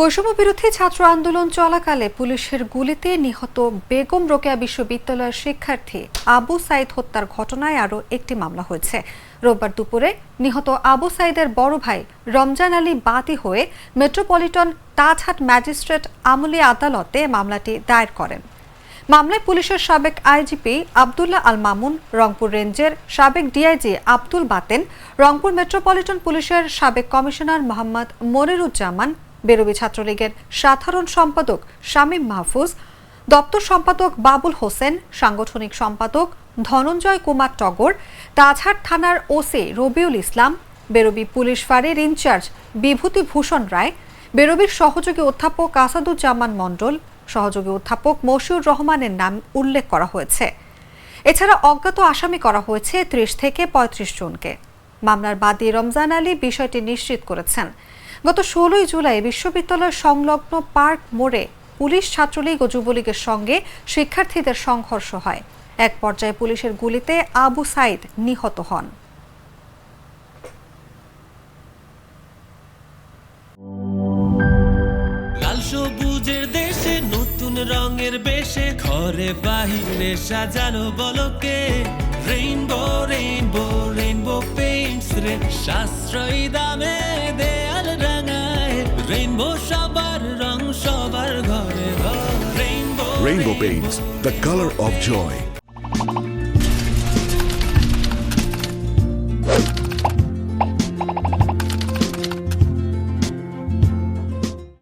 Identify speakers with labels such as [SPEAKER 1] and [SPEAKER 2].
[SPEAKER 1] বৈষম্য বিরোধী ছাত্র আন্দোলন চলাকালে পুলিশের গুলিতে নিহত বেগম রোকেয়া বিশ্ববিদ্যালয়ের শিক্ষার্থী আবু সাইদ হত্যার ঘটনায় আরও একটি মামলা হয়েছে। রোববার দুপুরে নিহত আবু সাইদের বড় ভাই রমজান আলী বাদী হয়ে মেট্রোপলিটন তাজহাট ম্যাজিস্ট্রেট আমলি আদালতে মামলাটি দায়ের করেন। মামলায় পুলিশের সাবেক আইজিপি আবদুল্লাহ আল মামুন, রংপুর রেঞ্জের সাবেক ডিআইজি আব্দুল বাতেন, রংপুর মেট্রোপলিটন পুলিশের সাবেক কমিশনার মোহাম্মদ মনিরুজ্জামান বেরোবি ছাত্রলীগের সাধারণ সম্পাদক শামীম মাহফুজ, দপ্তর সম্পাদক বাবুল হোসেন, সাংগঠনিক সম্পাদক ধনঞ্জয় কুমার টগর, তাজহাট থানার ওসি রবিউল ইসলাম, বেরোবি পুলিশ ফাঁড়ির ইনচার্জ বিভূতি ভূষণ রায়, বেরোবির সহযোগী অধ্যাপক আসাদুজ্জামান মণ্ডল, সহযোগী অধ্যাপক মশিউর রহমানের নাম উল্লেখ করা হয়েছে। এছাড়া অজ্ঞাত আসামি করা হয়েছে ত্রিশ থেকে পঁয়ত্রিশ জনকে। মামলার বাদী রমজান আলী বিষয়টি নিশ্চিত করেছেন। গত ষোলোই জুলাই বিশ্ববিদ্যালয়ের সংলগ্ন পার্ক মোড়ে পুলিশ, ছাত্রলীগ ও যুবলীগের সঙ্গে শিক্ষার্থীদের সংঘর্ষ হয়। এক পর্যায়ে পুলিশের গুলিতে আবু সাইদ নিহত হন।
[SPEAKER 2] সবুজের দেশে নতুন রঙের বেশে ঘরে বাহিরে সাজানো বলকে। রেইনবো রেইনবো রেইনবো পেইন্টস রে সাশ্রয়ী দামে রেইনবো সবার রং সবার ঘরে ঘর rainbow
[SPEAKER 3] Rainbow Paints, the color of joy.